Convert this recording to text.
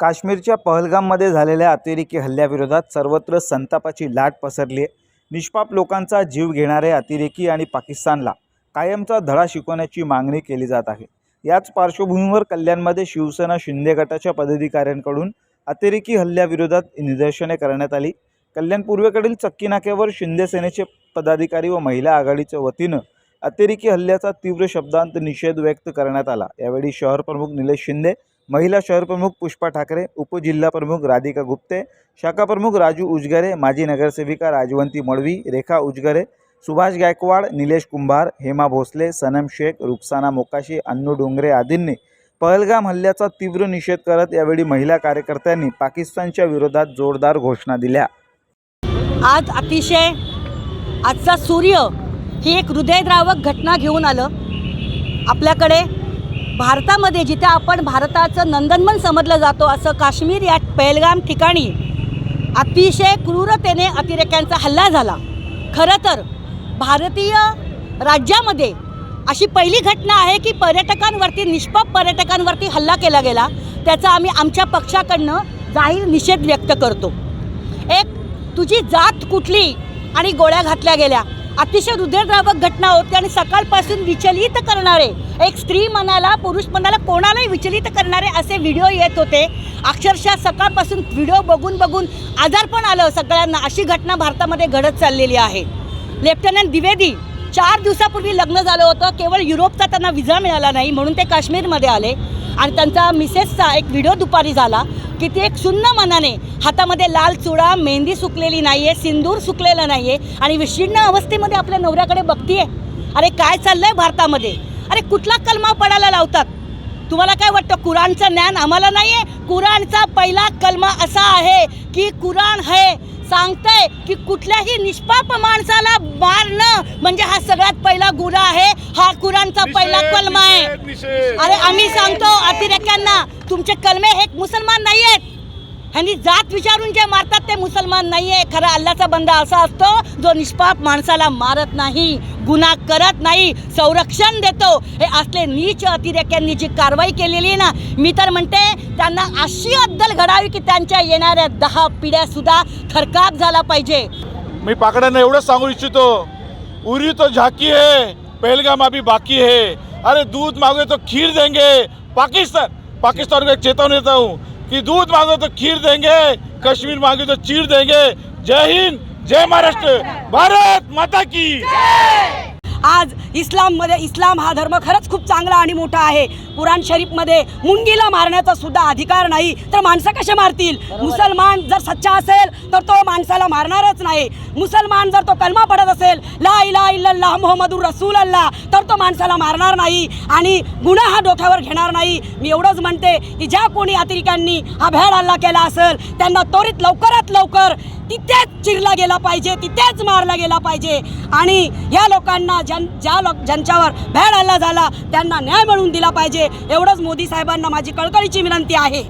काश्मीरच्या पहलगाममध्ये झालेल्या अतिरेकी हल्ल्याविरोधात सर्वत्र संतापाची लाट पसरली आहे. निष्पाप लोकांचा जीव घेणारे अतिरेकी आणि पाकिस्तानला कायमचा धडा शिकवण्याची मागणी केली जात आहे. याच पार्श्वभूमीवर कल्याणमध्ये शिवसेना शिंदे गटाच्या पदाधिकाऱ्यांकडून अतिरेकी हल्ल्याविरोधात निदर्शने करण्यात आली. कल्याण पूर्वेकडील चक्की नाक्यावर शिंदे सेनेचे पदाधिकारी व महिला आघाडीच्या वतीनं अतिरेकी हल्ल्याचा तीव्र शब्दांत निषेध व्यक्त करण्यात आला. यावेळी शहर प्रमुख निलेश शिंदे महिला शहरप्रमुख पुष्पा ठाकरे उपजिल्हा प्रमुख राधिका गुप्ते शाखा प्रमुख राजू उजगरे माजी नगरसेविका राजवंती मळवी रेखा उजगरे सुभाष गायकवाड निलेश कुंभार हेमा भोसले सनम शेख रुखसाना मोकाशी अन्नू डोंगरे आदींनी पहलगाम हल्ल्याचा तीव्र निषेध करत यावेळी महिला कार्यकर्त्यांनी पाकिस्तानच्या विरोधात जोरदार घोषणा दिल्या. आज अतिशय आजचा सूर्य ही एक हृदयद्रावक घटना घेऊन आलं. आपल्याकडे भारतामध्ये जिथे आपण भारताचं नंदनवन समजलं जातो असं काश्मीर या पहलगाम ठिकाणी अतिशय क्रूरतेने अतिरेक्यांचा हल्ला झाला. खरं तर भारतीय राज्यामध्ये अशी पहिली घटना आहे की पर्यटकांवरती निष्पाप पर्यटकांवरती हल्ला केला गेला. त्याचा आम्ही आमच्या पक्षाकडनं जाहीर निषेध व्यक्त करतो. एक तुझी जात कुठली आणि गोळ्या घातल्या गेल्या? अतिशय हृदयद्रावक घटना होती आणि सकाळपासून विचलित करणारे एक स्त्री मनाला पुरुष मनाला कोणालाही विचलित करणारे असे व्हिडिओ येत होते. अक्षरशः सकाळपासून व्हिडिओ बघून बघून आजारपण आलं सगळ्यांना. अशी घटना भारतामध्ये घडत चाललेली आहे. लेफ्टनंट द्विवेदी चार दिवसापूर्वी लग्न झालं होतं. केवळ युरोपचा त्यांना विजा मिळाला नाही म्हणून ते काश्मीरमध्ये आले. आणि त्यांचा मिसेसचा एक व्हिडिओ दुपारी झाला की ते एक सुन्न मनाने हातामध्ये लाल चुडा मेहंदी सुकलेली नाही आहे सिंदूर सुकलेलं नाही आहे आणि विशीर्ण अवस्थेमध्ये आपल्या नवऱ्याकडे बघतीये. अरे काय चाललं आहे भारतामध्ये? अरे कुठला कलमा पडायला लावतात? तुम्हाला काय वाटतं कुराणचं ज्ञान आम्हाला नाही आहे कुराणचा पहिला कलमा असा आहे की कुराण है सांगतंय की कुठल्याही निष्पाप माणसाला मारणं म्हणजे हा सगळ्यात पहिला गुन्हा आहे. हा कुराणचा पहिला कलमा आहे. अरे आम्ही सांगतो अतिरेक्यांना तुमचे कलमे हे मुसलमान नाही आहेत ह्यांनी जात विचारून जे मारतात ते मुसलमान नाही आहे खरा अल्लाचा बंदा असा असतो जो निष्पाप माणसाला मारत नाही गुन्हा करत नाही संरक्षण देतो. हे असले नीच अतिरेक्यांनी जी कारवाई केलेली ना मी तर म्हणते त्यांना अशी अद्दल घडावी की त्यांच्या येणाऱ्या दहा पिढ्या सुद्धा थरकाप झाला पाहिजे. मी पाकड्यांना एवढंच सांगू इच्छितो उरी तो झाकी है पहलगाम अभी बाकी है. अरे दूध मागे तो खीर देंगे. पाकिस्तान पाकिस्तान को एक चेतावनी देता हूँ कि दूध मांगो तो खीर देंगे कश्मीर मांगे तो चीर देंगे। जय हिंद जय महाराष्ट्र। भारत माता की आज इस्लाममध्ये इस्लाम हा धर्म खरंच खूप चांगला आणि मोठा आहे. कुराण शरीफमध्ये मुंगीला मारण्याचा सुद्धा अधिकार नाही तर माणसं कसे मारतील? मुसलमान जर सच्चा असेल तर तो माणसाला मारणारच नाही. मुसलमान जर तो कलमा पडत असेल ला इला इल्लल्लाह मोहम्मदूर रसूल अल्लाह तर तो माणसाला मारणार नाही आणि गुन्हा हा डोक्यावर घेणार नाही. मी एवढंच म्हणते की ज्या कोणी अतिरेक्यांनी हा भ्याड हल्ला केला असेल त्यांना त्वरित लवकरात लवकर तिथेच चिरला गेला पाहिजे तिथेच मारला गेला पाहिजे. आणि या लोकांना ज्यां ज्या लोक ज्यांच्यावर भॅड हल्ला झाला त्यांना न्याय मिळवून दिला पाहिजे. एवढंच मोदी साहेबांना माझी कळकळीची विनंती आहे.